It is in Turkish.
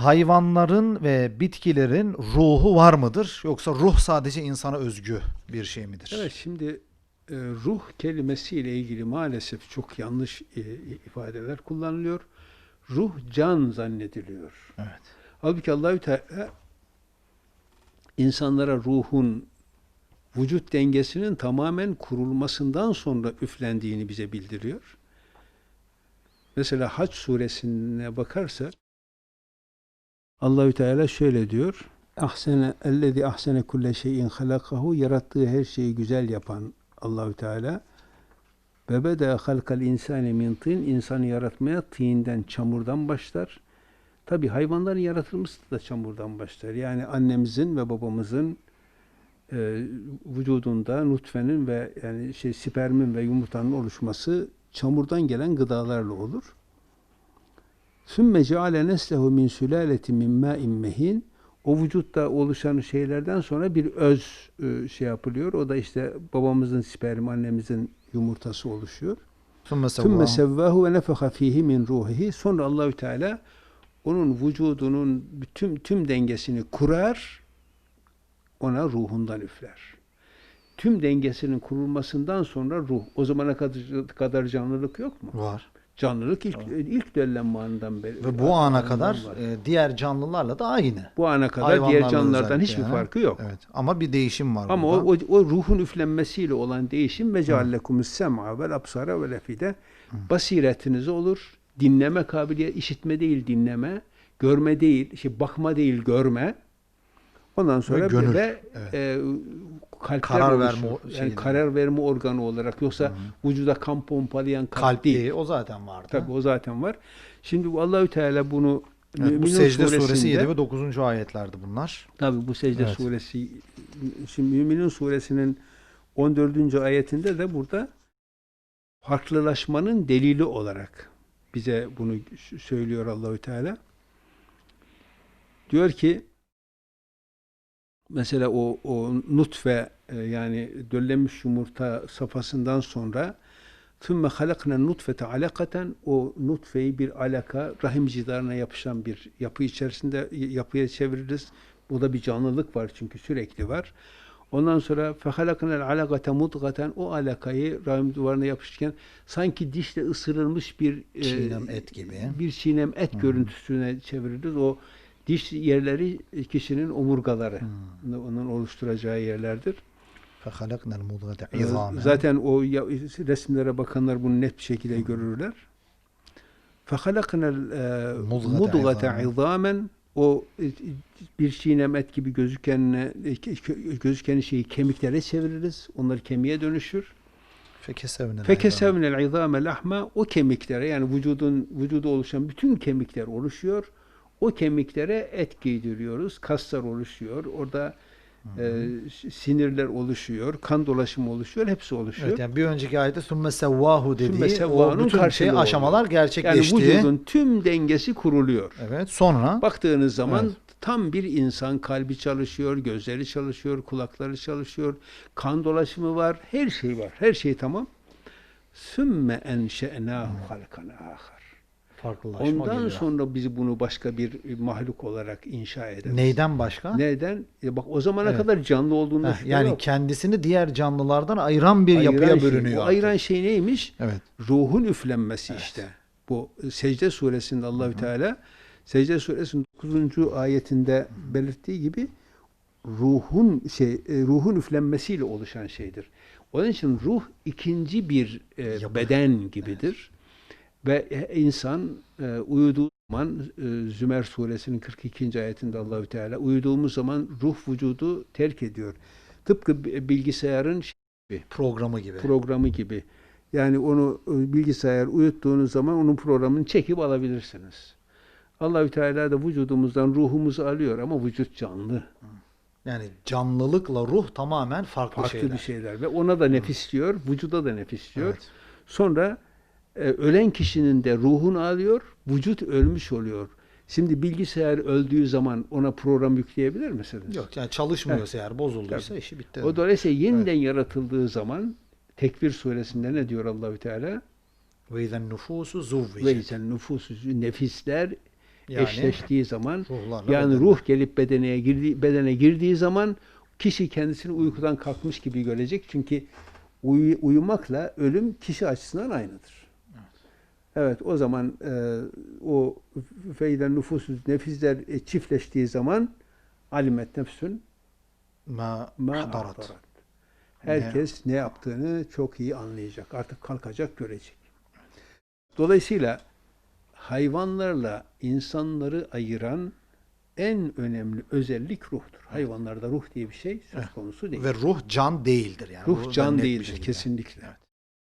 hayvanların ve bitkilerin ruhu var mıdır? Yoksa ruh sadece insana özgü bir şey midir? Evet şimdi e, ruh kelimesiyle ilgili maalesef çok yanlış e, ifadeler kullanılıyor. Ruh can zannediliyor. Evet. Halbuki Allahü Teala insanlara ruhun vücut dengesinin tamamen kurulmasından sonra üflendiğini bize bildiriyor. Mesela Hac suresine bakarsak Allahü Teala şöyle diyor. Ahsene ellezî ahsene kulle şeyin halakahu yarattığı her şeyi güzel yapan Allahü Teala ve beda halkal insani min tin insanı yaratmaya tinden çamurdan başlar. Tabi hayvanların yaratılması da çamurdan başlar. Yani annemizin ve babamızın e, vücudunda nutfenin ve yani şey spermin ve yumurtanın oluşması çamurdan gelen gıdalarla olur. Sümme ceale neslehu min sülaletin min ma'in mehin. O vücutta oluşan şeylerden sonra bir öz e, şey yapılıyor. O da işte babamızın spermi, annemizin yumurtası oluşuyor. Sümme sevvâhu ve nefeha fihi min ruhihi. Sonra Allahü Teala onun vücudunun tüm tüm dengesini kurar, ona ruhundan üfler. Tüm dengesinin kurulmasından sonra ruh. O zamana kadar, kadar canlılık yok mu? var. Canlılık ilk ilk döllenme anından beri. Ve bu ana kadar var. e, diğer canlılarla da aynı. bu ana kadar diğer canlılardan hiçbir yani. farkı yok. Evet. Ama bir değişim var Ama o, o, o ruhun üflenmesiyle olan değişim ve ceallekumus sem'a vel absara vel efide basiretiniz olur. Dinleme kabiliyet, işitme değil dinleme, görme değil, şey bakma değil görme. Ondan sonra bir gönül, de evet. e, kalpler Karar oluşur. verme yani karar verme organı olarak yoksa vücuda kan pompalayan kalp, Kalp değil. değil. O zaten vardı. Tabii o zaten var. Şimdi Allahü Teala bunu Evet, bu secde suresi suresinde- 7 ve 9. ayetlerdi bunlar. Tabi bu secde Evet. suresi şimdi Müminun suresinin 14. ayetinde de burada farklılaşmanın delili olarak bize bunu söylüyor Allahü Teala. Diyor ki mesela o o nutfe e, yani döllenmiş yumurta safhasından sonra ثُمَّ خَلَقْنَا nutfete alakaten o nutfeyi bir alaka rahim cidarına yapışan bir yapı içerisinde yapıya çeviririz. Bu da bir canlılık var çünkü sürekli var. Ondan sonra فَخَلَقْنَا الْعَلَقَةَ مُضْغَةً o alakayı rahim duvarına yapışırken sanki dişle ısırılmış bir e, Çiğnem et gibi. bir çiğnem et görüntüsüne çeviririz. O diş yerleri kişinin omurgaları. Onun oluşturacağı yerlerdir. فَخَلَقْنَا الْمُضْغَةَ Ee, عِظَامًا Zaten o ya- resimlere bakanlar bunu net bir şekilde görürler. فَخَلَقْنَا Mudgate الْمُضْغَةَ عِظَامًا O e, bir çiğnem et gibi gözüken e, gözüken şeyi kemiklere çeviririz. Onlar kemiğe dönüşür. فَكَسَوْنَا الْعِظَامَ Fekesevnel izame lahma o kemiklere yani vücudun vücuda oluşan bütün kemikler oluşuyor. o kemiklere et giydiriyoruz. Kaslar oluşuyor. Orada e, sinirler oluşuyor, kan dolaşımı oluşuyor, hessi oluşuyor. Evet, yani bir önceki ayette sümme sevvahu dediği sümme o bütün şey, aşamalar gerçekleşti. Yani vücudun tüm dengesi kuruluyor. Evet, sonra? Baktığınız zaman evet. tam bir insan kalbi çalışıyor, gözleri çalışıyor, kulakları çalışıyor, kan dolaşımı var, her şey var, her şey tamam. Sümme enşe'nâhu halkan ahar farklılaşma Ondan geliyor. sonra biz bunu başka bir mahluk olarak inşa ederiz. Neyden başka? Neden? E bak o zamana Evet. kadar canlı olduğunda Heh, yani yok. kendisini diğer canlılardan ayıran bir Ayıran yapıya şey- bürünüyor. O artık. ayıran şey neymiş? Evet. ruhun üflenmesi işte. Bu secde suresinde Allahü Teala secde suresinin 9. ayetinde belirttiği gibi ruhun şey e, ruhun üflenmesiyle oluşan şeydir. Onun için ruh ikinci bir e, beden gibidir. Ve insan e, uyuduğu zaman e, Zümer suresinin 42. ayetinde Allahü Teala uyuduğumuz zaman ruh vücudu terk ediyor. Tıpkı bi- bilgisayarın Programı gibi. programı gibi. Yani onu e, bilgisayar uyuttuğunuz zaman onun programını çekip alabilirsiniz. Allahü Teala da vücudumuzdan ruhumuzu alıyor ama vücut canlı. yani canlılıkla ruh tamamen farklı, Farklı şeyler. bir şeyler ve ona da nefis diyor, vücuda da nefis diyor. Evet. Sonra ölen kişinin de ruhunu alıyor, vücut ölmüş oluyor. Şimdi bilgisayar öldüğü zaman ona program yükleyebilir misiniz? Yok yani çalışmıyorsa eğer bozulduysa Tabii. işi bitti. O dolayısıyla yeniden yaratıldığı zaman Tekvir suresinde ne diyor Allahü Teala? Ve izen nüfusu zuvvicet. Ve isen nüfus nefisler Yani eşleştiği zaman yani beden. ruh gelip bedene girdiği bedene girdiği zaman kişi kendisini uykudan kalkmış gibi görecek. Çünkü uyu- uyumakla ölüm kişi açısından aynıdır. Evet o zaman e, o feyden nüfusu nefisler e, çiftleştiği zaman alimet nefsün ma ma hadarat. ahdarat. Herkes ne yaptığını çok iyi anlayacak. Artık kalkacak, görecek. Dolayısıyla hayvanlarla insanları ayıran en önemli özellik ruhtur. Hayvanlarda ruh diye bir şey söz konusu değil. Ve ruh can değildir yani. ruh Bu can değildir kesinlikle. Evet.